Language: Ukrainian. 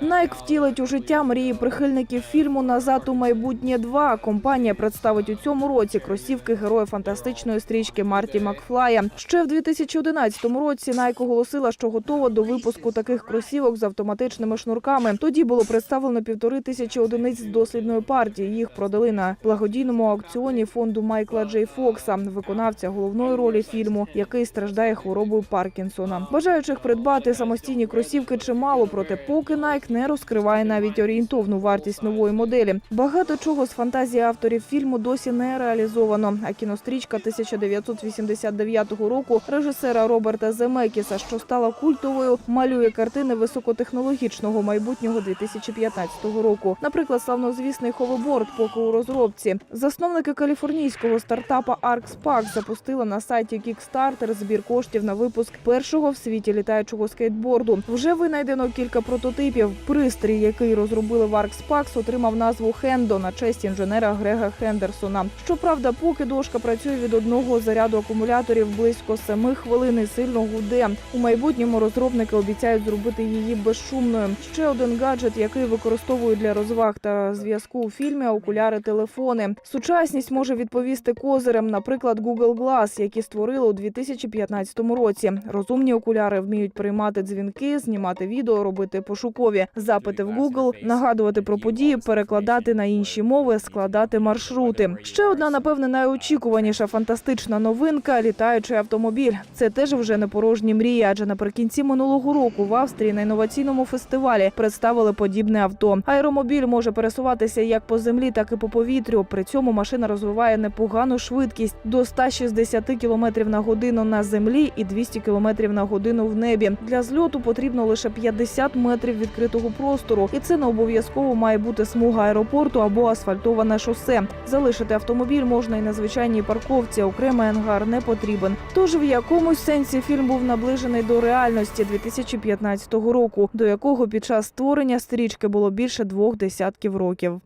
Найк втілить у життя мрії прихильників фільму Назад у майбутнє 2». Компанія представить у цьому році кросівки героя фантастичної стрічки Марті Макфлая. Ще в 2011 році Nike оголосила, що готова до випуску таких кросівок з автоматичними шнурками. Тоді було представлено півтори тисячі одиниць з дослідної партії. Їх продали на благодійному аукціоні фонду Майкла Джей Фокса, виконавця головної ролі фільму, який страждає хворобою Паркінсона. Бажаючих придбати самостійні кросівки чимало, проте поки Nike не розкриває навіть орієнтовну вартість нової моделі. Багато чого з фантазії авторів фільму досі не реалізовано. А кінострічка 1989 року режисера Роберта Земекіса, що стала культовою, малює картини високотехнологічного майбутнього 2015 року. Наприклад, славнозвісний ховерборд поки у розробці. Засновники каліфорнійського стартапа ArcSpark запустили на сайті Kickstarter збір коштів на випуск першого в світі літаючого скейтборду. Вже винайдено кілька прототипів. Пристрій, який розробили в ArcSparks, отримав назву Хендо на честь інженера Грега Хендерсона. Щоправда, поки дошка працює від одного заряду акумуляторів близько семи хвилин і сильно гуде. У майбутньому розробники обіцяють зробити її безшумною. Ще один гаджет, який використовують для розваг та зв'язку у фільмі, окуляри телефони. Сучасність може відповісти козирем, наприклад, Google Glass, які створили у 2015 році. Розумні окуляри вміють приймати дзвінки, знімати відео, робити пошукові запити в Google, нагадувати про події, перекладати на інші мови, складати маршрути. Ще одна, напевне, найочікуваніша фантастична новинка літаючий автомобіль. Це теж вже не порожні мрії, адже наприкінці минулого року в Австрії на інноваційному фестивалі представили подібне авто. Аеромобіль може пересуватися як по землі, так і по повітрю. При цьому машина розвиває непогану швидкість до 160 км на годину на землі і 200 км на годину в небі. Для зльоту потрібно лише 50 метрів відкритого простору, і це не обов'язково має бути смуга аеропорту або асфальтоване шосе. Залишити автомобіль можна і на звичайній парковці. Окремий ангар не потрібен. Тож в якомусь сенсі фільм був наближений до реальності 2015 року, до якого під час створення стрічки було більше двох десятків років.